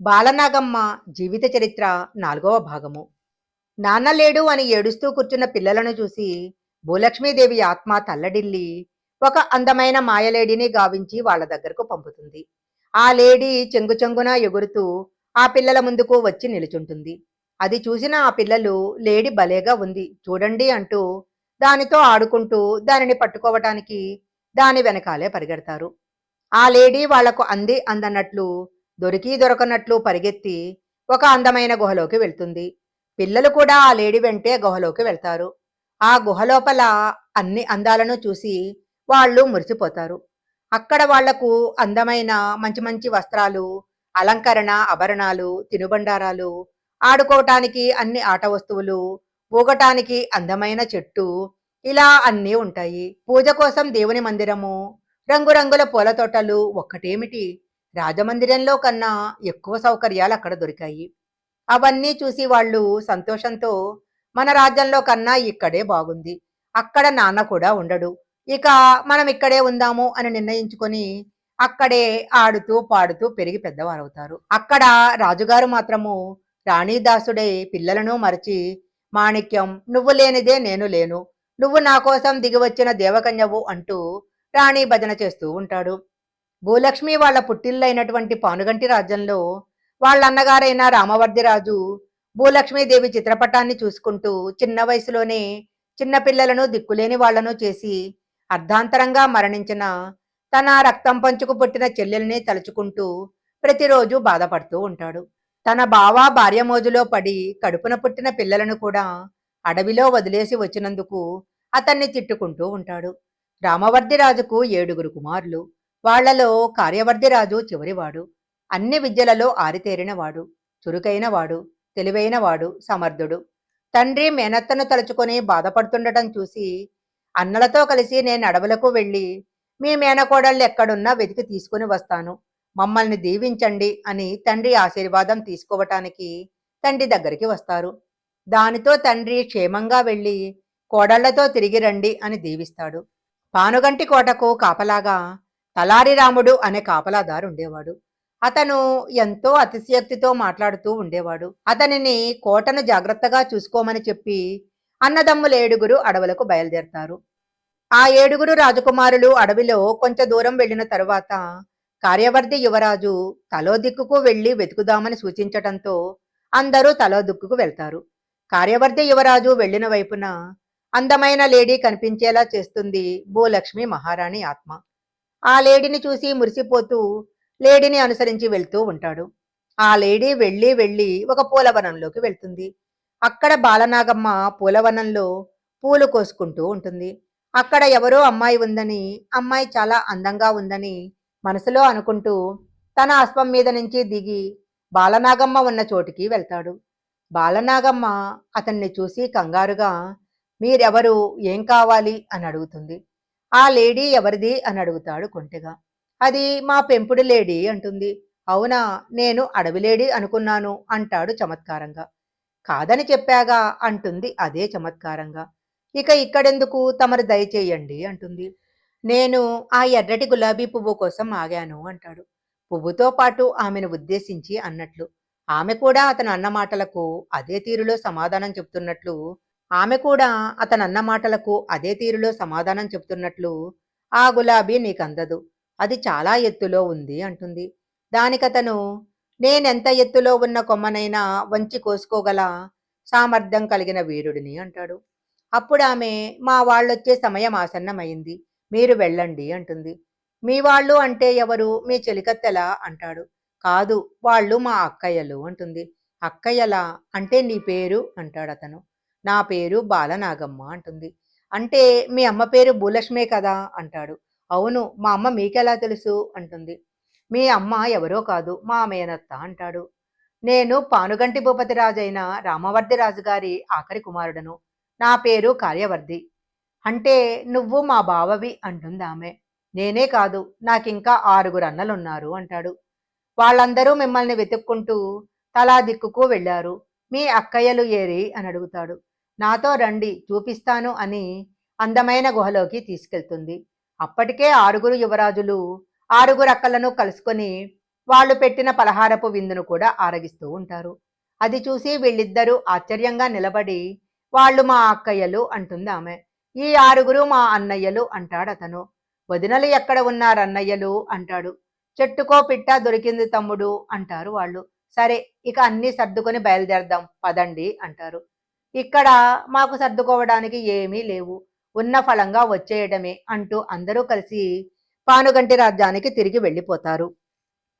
బాలనాగమ్మ జీవిత చరిత్ర నాలుగవ భాగము. నాన్న లేడు అని ఏడుస్తూ కూర్చున్న పిల్లలను చూసి భూలక్ష్మీదేవి ఆత్మ తల్లడిల్లి ఒక అందమైన మాయలేడిని గావించి వాళ్ళ దగ్గరకు పంపుతుంది. ఆ లేడీ చెంగు చెంగున ఎగురుతూ ఆ పిల్లల ముందుకు వచ్చి నిలుచుంటుంది. అది చూసిన ఆ పిల్లలు లేడి భలేగా ఉంది చూడండి అంటూ దానితో ఆడుకుంటూ దానిని పట్టుకోవటానికి దాని వెనకాలే పరిగెడతారు. ఆ లేడీ వాళ్ళకు అంది అందన్నట్లు దొరికి దొరకనట్లు పరిగెత్తి ఒక అందమైన గుహలోకి వెళ్తుంది. పిల్లలు కూడా ఆ లేడీ వెంటే గుహలోకి వెళ్తారు. ఆ గుహ లోపల అన్ని అందాలను చూసి వాళ్ళు మురిసిపోతారు. అక్కడ వాళ్ళకు అందమైన మంచి మంచి వస్త్రాలు అలంకరణ ఆభరణాలు తినుబండారాలు ఆడుకోవటానికి అన్ని ఆట వస్తువులు ఊగటానికి అందమైన చెట్టు ఇలా అన్నీ ఉంటాయి. పూజ కోసం దేవుని మందిరము రంగురంగుల పూల తోటలు ఒక్కటేమిటి? రాజమందిరంలో కన్నా ఎక్కువ సౌకర్యాలు అక్కడ దొరికాయి. అవన్నీ చూసి వాళ్ళు సంతోషంతో మన రాజ్యంలో కన్నా ఇక్కడే బాగుంది. అక్కడ నాన్న కూడా ఉండడు. ఇక మనం ఇక్కడే ఉందాము అని నిర్ణయించుకొని అక్కడే ఆడుతూ పాడుతూ పెరిగి పెద్దవారవుతారు. అక్కడ రాజుగారు మాత్రము రాణీదాసుడై పిల్లలను మరచి మాణిక్యం నువ్వు లేనిదే నేను లేను. నువ్వు నా కోసం దిగివచ్చిన దేవకన్యవు అంటూ రాణి భజన చేస్తూ ఉంటాడు. భూలక్ష్మి వాళ్ళ పుట్టిల్లైనటువంటి పానుగంటి రాజ్యంలో వాళ్ళ అన్నగారైన రామవర్ధిరాజు భూలక్ష్మీదేవి చిత్రపటాన్ని చూసుకుంటూ చిన్న వయసులోనే చిన్న పిల్లలను దిక్కులేని వాళ్ళను చేసి అర్ధాంతరంగా మరణించిన తన రక్తం పంచుకు పుట్టిన చెల్లెల్ని తలుచుకుంటూ ప్రతిరోజు బాధపడుతూ ఉంటాడు. తన బావ భార్య మోజులో పడి కడుపున పుట్టిన పిల్లలను కూడా అడవిలో వదిలేసి వచ్చినందుకు అతన్ని తిట్టుకుంటూ ఉంటాడు. రామవర్ధిరాజుకు ఏడుగురు కుమారులు. వాళ్ళలో కార్యవర్ధిరాజు చివరివాడు. అన్ని విద్యలలో ఆరితేరినవాడు చురుకైనవాడు తెలివైనవాడు సమర్థుడు. తండ్రి మేనత్తను తలుచుకొని బాధపడుతుండటం చూసి అన్నలతో కలిసి నేను అడవులకు వెళ్ళి మీ మేనకోడళ్ళు ఎక్కడున్నా వెతికి తీసుకుని వస్తాను. మమ్మల్ని దీవించండి అని తండ్రి ఆశీర్వాదం తీసుకోవటానికి తండ్రి దగ్గరికి వస్తారు. దానితో తండ్రి క్షేమంగా వెళ్ళి కోడళ్ళతో తిరిగి రండి అని దీవిస్తాడు. పానుగంటి కోటకు కాపలాగా తలారి రాముడు అనే కాపలాదారు ఉండేవాడు. అతను ఎంతో అతిశయోక్తితో మాట్లాడుతూ ఉండేవాడు. అతనిని కోటను జాగ్రత్తగా చూసుకోమని చెప్పి అన్నదమ్ముల ఏడుగురు అడవులకు బయలుదేరతారు. ఆ ఏడుగురు రాజకుమారులు అడవిలో కొంచెం దూరం వెళ్ళిన తరువాత కార్యవర్ధి యువరాజు తలో దిక్కుకు వెళ్ళి వెతుకుదామని సూచించటంతో అందరూ తలో దిక్కుకు వెళ్తారు. కార్యవర్ధి యువరాజు వెళ్ళిన వైపున అందమైన లేడీ కనిపించేలా చేస్తుంది భూలక్ష్మి మహారాణి ఆత్మ. ఆ లేడీని చూసి మురిసిపోతూ లేడీని అనుసరించి వెళ్తూ ఉంటాడు. ఆ లేడీ వెళ్ళి వెళ్ళి ఒక పూలవనంలోకి వెళ్తుంది. అక్కడ బాలనాగమ్మ పూలవనంలో పూలు కోసుకుంటూ ఉంటుంది. అక్కడ ఎవరో అమ్మాయి ఉందని అమ్మాయి చాలా అందంగా ఉందని మనసులో అనుకుంటూ తన అశ్వం మీద నుంచి దిగి బాలనాగమ్మ ఉన్న చోటికి వెళ్తాడు. బాలనాగమ్మ అతన్ని చూసి కంగారుగా మీరెవరు? ఏం కావాలి? అని అడుగుతుంది. ఆ లేడీ ఎవరిది? అని అడుగుతాడు కొంటెగా. అది మా పెంపుడు లేడీ అంటుంది. అవునా నేను అడవి లేడీ అనుకున్నాను అంటాడు చమత్కారంగా. కాదని చెప్పాగా అంటుంది అదే చమత్కారంగా. ఇక ఇక్కడెందుకు? తమరు దయచేయండి అంటుంది. నేను ఆ ఎర్రటి గులాబీ పువ్వు కోసం ఆగాను అంటాడు. పువ్వుతో పాటు ఆమెను ఉద్దేశించి అన్నట్లు. ఆమె కూడా అతను అన్న మాటలకు అదే తీరులో సమాధానం చెప్తున్నట్లు ఆమె కూడా అతను మాటలకు అదే తీరులో సమాధానం చెప్తున్నట్లు ఆ గులాబీ నీకందదు. అది చాలా ఎత్తులో ఉంది అంటుంది. దానికతను నేనెంత ఎత్తులో ఉన్న కొమ్మనైనా వంచి కోసుకోగల సామర్థ్యం కలిగిన వీరుడిని అంటాడు. అప్పుడు ఆమె మా వాళ్ళొచ్చే సమయం ఆసన్నమైంది. మీరు వెళ్ళండి అంటుంది. మీ వాళ్ళు అంటే ఎవరు? మీ చెలికత్తెలా అంటాడు. కాదు వాళ్ళు మా అక్కయ్యలు అంటుంది. అక్కయ్యలా అంటే నీ పేరు అంటాడు అతను నా పేరు బాలనాగమ్మ అంటుంది. అంటే మీ అమ్మ పేరు భూలక్ష్మే కదా అంటాడు. అవును మా అమ్మ మీకెలా తెలుసు అంటుంది. మీ అమ్మ ఎవరో కాదు మా మేనత్త అంటాడు. నేను పానుగంటి భూపతి రాజైన రామవర్ధి రాజు గారి ఆఖరి కుమారుడను. నా పేరు కార్యవర్ధి అంటే నువ్వు మా బావవి అంటుంది ఆమె నేనే కాదు నాకింకా ఆరుగురు అన్నలున్నారు అంటాడు. వాళ్ళందరూ మిమ్మల్ని వెతుక్కుంటూ తలా దిక్కుకు వెళ్ళారు. మీ అక్కయ్యలు ఏరి అని అడుగుతాడు. నాతో రండి చూపిస్తాను అని అందమైన గుహలోకి తీసుకెళ్తుంది. అప్పటికే ఆరుగురు యువరాజులు ఆరుగురు అక్కలను కలుసుకొని వాళ్ళు పెట్టిన పలహారపు విందును కూడా ఆరగిస్తూ ఉంటారు. అది చూసి వీళ్ళిద్దరూ ఆశ్చర్యంగా నిలబడి వాళ్ళు మా అక్కయ్యలు అంటుంది ఆమె. ఈ ఆరుగురు మా అన్నయ్యలు అంటాడతను వదినలు ఎక్కడ ఉన్నారు అన్నయ్యలు అంటాడు. చెట్టుకో పిట్ట దొరికింది తమ్ముడు అంటారు వాళ్ళు. సరే ఇక అన్ని సర్దుకొని బయలుదేరదాం పదండి అంటారు. ఇక్కడ మాకు సర్దుకోవడానికి ఏమీ లేవు. ఉన్న ఫలంగా వచ్చేయడమే అంటూ అందరూ కలిసి పానుగంటి రాజ్యానికి తిరిగి వెళ్ళిపోతారు.